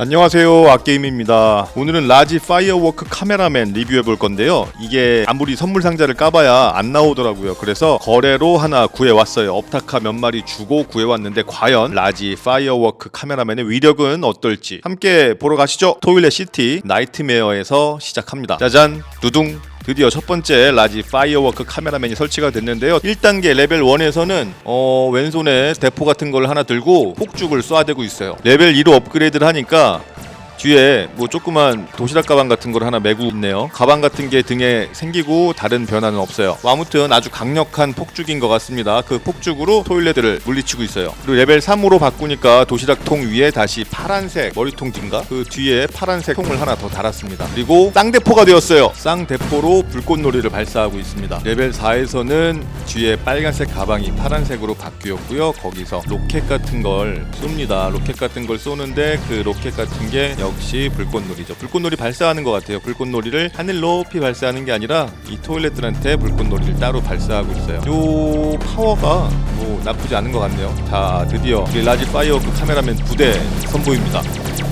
안녕하세요 아게임입니다. 오늘은 라지 파이어워크 카메라맨 리뷰해 볼 건데요. 이게 아무리 선물 상자를 까봐야 안 나오더라고요. 그래서 거래로 하나 구해왔어요. 업타카 몇 마리 주고 구해왔는데 과연 라지 파이어워크 카메라맨의 위력은 어떨지 함께 보러 가시죠. 토일렛 시티 나이트메어에서 시작합니다. 짜잔 두둥 드디어 첫 번째 라지 파이어워크 카메라맨이 설치가 됐는데요. 1단계 레벨 1에서는 어, 왼손에 대포 같은 걸 하나 들고 폭죽을 쏴대고 있어요. 레벨 2로 업그레이드를 하니까 뒤에 뭐 조그만 도시락 가방 같은 걸 하나 메고 있네요. 가방 같은 게 등에 생기고 다른 변화는 없어요. 뭐 아무튼 아주 강력한 폭죽인 것 같습니다. 그 폭죽으로 토일레들을 물리치고 있어요. 그리고 레벨 3으로 바꾸니까 도시락 통 위에 다시 파란색 머리통 뒤인가? 그 뒤에 파란색 통을 하나 더 달았습니다. 그리고 쌍대포가 되었어요. 쌍대포로 불꽃놀이를 발사하고 있습니다. 레벨 4에서는 뒤에 빨간색 가방이 파란색으로 바뀌었고요. 거기서 로켓 같은 걸 쏩니다. 로켓 같은 걸 쏘는데 그 로켓 같은 게 역시 불꽃놀이죠. 불꽃놀이 발사하는 것 같아요. 불꽃놀이를 하늘 높이 발사하는 게 아니라 이 토일렛들한테 불꽃놀이를 따로 발사하고 있어요. 요 파워가 뭐 나쁘지 않은 것 같네요. 자, 드디어 우리 라지 파이어워크 카메라맨 부대 선보입니다.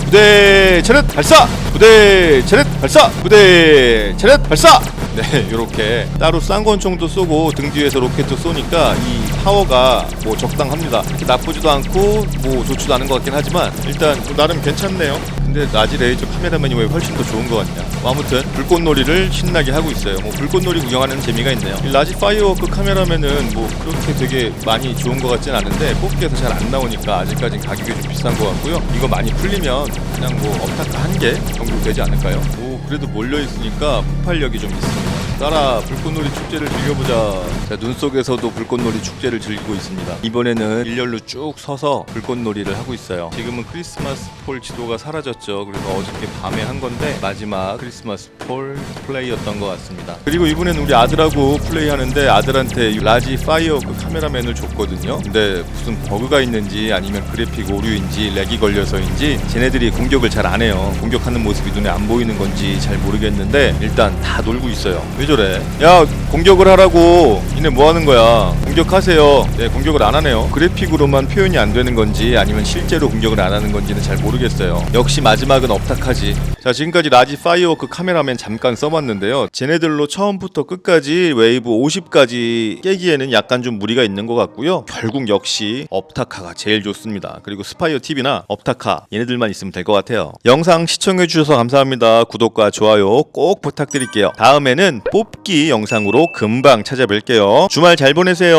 부대 차렷 발사! 부대 차렷 발사! 부대 차렷 발사! 네, 이렇게 따로 쌍권총도 쏘고 등 뒤에서 로켓도 쏘니까 이 파워가 뭐 적당합니다. 그렇게 나쁘지도 않고 뭐 좋지도 않은 것 같긴 하지만 일단 뭐 나름 괜찮네요. 근데 라지 레이저 카메라맨이 왜 훨씬 더 좋은 것 같냐? 뭐 아무튼 불꽃놀이를 신나게 하고 있어요. 뭐 불꽃놀이 구경하는 재미가 있네요. 이 라지 파이어워크 카메라맨은 뭐 그렇게 되게 많이 좋은 것 같진 않은데 뽑기에서 잘 안 나오니까 아직까진 가격이 좀 비싼 것 같고요. 이거 많이 풀리면 그냥 뭐 업타카 한 개 정도 되지 않을까요? 오 그래도 몰려 있으니까 폭발력이 좀 있습니다. 따라 불꽃놀이 축제를 즐겨보자. 자, 눈 속에서도 불꽃놀이 축제를 즐기고 있습니다. 이번에는 일렬로 쭉 서서 불꽃놀이를 하고 있어요. 지금은 크리스마스 폴 지도가 사라졌죠. 그래서 어저께 밤에 한 건데 마지막 크리스마스 폴 플레이였던 것 같습니다. 그리고 이번엔 우리 아들하고 플레이하는데 아들한테 이 라지 파이어 그 카메라맨을 줬거든요. 근데 무슨 버그가 있는지 아니면 그래픽 오류인지 렉이 걸려서인지 쟤네들이 공격을 잘 안 해요. 공격하는 모습이 눈에 안 보이는 건지 잘 모르겠는데 일단 다 놀고 있어요. 왜 저래? 야 공격을 하라고. 니네 뭐 하는 거야? 공격하세요. 네 공격을 안 하네요. 그래픽으로만 표현이 안 되는 건지 아니면 실제로 공격을 안 하는 건지는 잘 모르겠어요. 역시 마지막은 업타카지. 자 지금까지 라지 파이어워크 카메라맨 잠깐 써봤는데요. 쟤네들로 처음부터 끝까지 웨이브 50까지 깨기에는 약간 좀 무리가 있는 것 같고요. 결국 역시 업타카가 제일 좋습니다. 그리고 스파이어 TV나 업타카 얘네들만 있으면 될 것 같아요. 영상 시청해주셔서 감사합니다. 구독과 좋아요 꼭 부탁드릴게요. 다음에는 뽑기 영상으로 금방 찾아뵐게요. 주말 잘 보내세요.